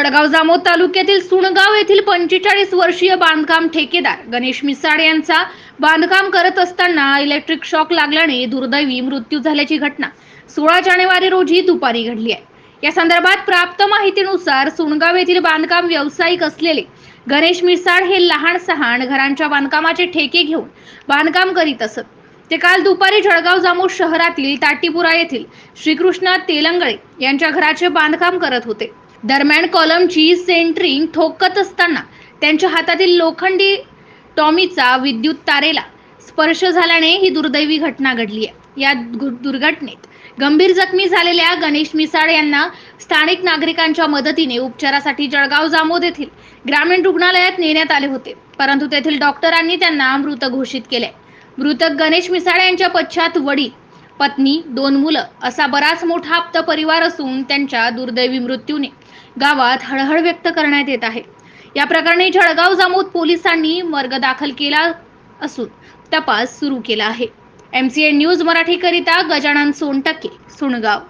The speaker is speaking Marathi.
जळगाव जामोद तालुक्यातील सुणगाव येथील पंचेचाळीस वर्षीय बांधकाम ठेकेदार गणेश मिसाड यांचा बांधकाम करत असताना इलेक्ट्रिक शॉक लागल्याने दुर्दैवी मृत्यू झाल्याची घटना. सोळा जानेवारी रोजी दुपारी घडली आहे. या संदर्भात प्राप्त माहितीनुसार सुणगाव येथील बांधकाम व्यावसायिक असलेले गणेश मिसाड हे लहान सहान घरांच्या बांधकामाचे ठेके घेऊन बांधकाम करीत असत. ते काल दुपारी जळगाव जामोद शहरातील ताटीपुरा येथील श्रीकृष्णा तेलंगळे यांच्या घराचे बांधकाम करत होते. दरम्यान कॉलमची सेंटरिंग ठोकत असताना त्यांच्या हातातील लोखंडी टॉमीचा विद्युत तारेला स्पर्श झाल्याने ही दुर्दैवी घटना घडली आहे. या दुर्घटनेत गंभीर जखमी झालेल्या गणेश मिसाळ यांना स्थानिक नागरिकांच्या मदतीने उपचारासाठी जळगाव जामोद येथील ग्रामीण रुग्णालयात नेण्यात आले होते. परंतु तेथील डॉक्टरांनी त्यांना मृत घोषित केले. मृतक गणेश मिसाळ यांच्या पश्चात वडील पत्नी दोन मुलं असा बराच मोठा आप्त परिवार असून त्यांच्या दुर्दैवी मृत्यूने गावात हळहळ व्यक्त करण्यात येत आहे. या प्रकरणी जळगाव जामोद पोलिसांनी वर्ग दाखल केला असून तपास सुरू केला आहे. एमसीए न्यूज मराठीकरिता गजानन सोनटक्के सुणगाव